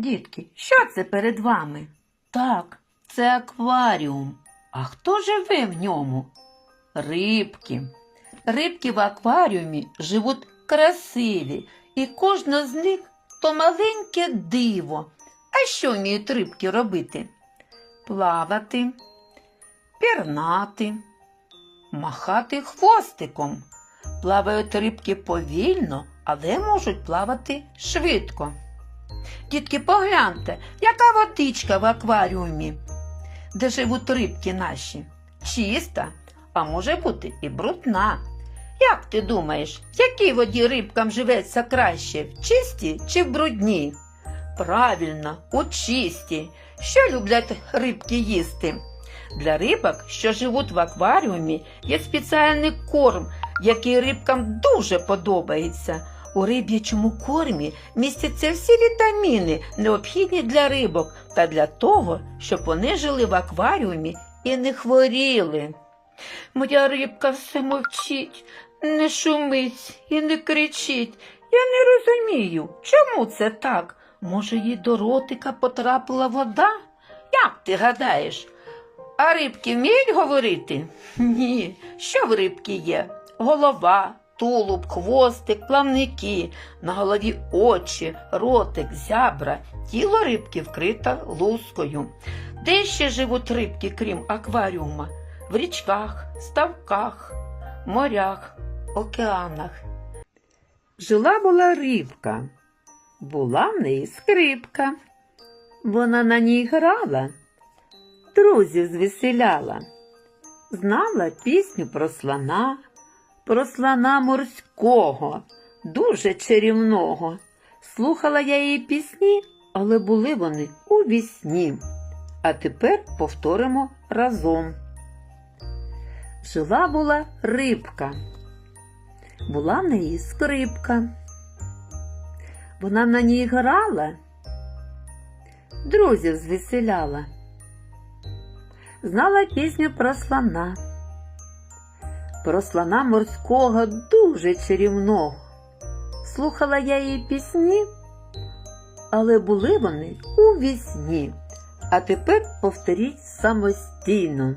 Дітки, що це перед вами? Так, це акваріум. А хто живе в ньому? Рибки. Рибки в акваріумі живуть красиві, і кожна з них то маленьке диво. А що вміють рибки робити? Плавати, пірнати, махати хвостиком. Плавають рибки повільно, але можуть плавати швидко. Дітки, погляньте, яка водичка в акваріумі, де живуть рибки наші. Чиста, а може бути і брудна. Як ти думаєш, в якій воді рибкам живеться краще, в чистій чи в брудній? Правильно, у чистій. Що люблять рибки їсти? Для рибок, що живуть в акваріумі, є спеціальний корм, який рибкам дуже подобається. У риб'ячому кормі містяться всі вітаміни, необхідні для рибок та для того, щоб вони жили в акваріумі і не хворіли. Моя рибка все мовчить, не шумить і не кричить. Я не розумію, чому це так? Може, їй до ротика потрапила вода? Як ти гадаєш? А рибки вміють говорити? Ні. Що в рибки є? Голова, тулуб, хвостик, плавники, на голові очі, ротик, зябра. Тіло рибки вкрите лускою. Де ще живуть рибки, крім акваріума? В річках, ставках, морях, океанах. Жила була рибка, була в неї скрипка. Вона на ній грала, друзів звеселяла, знала пісню про слона, про слона морського, дуже чарівного. Слухала я її пісні, але були вони у вісні. А тепер повторимо разом. Жила була рибка, була в неї скрипка. Вона на ній грала, друзів звеселяла. Знала пісню про слона, про слона морського дуже чарівного. Слухала я її пісні, але були вони у вісні. А тепер повторіть самостійно.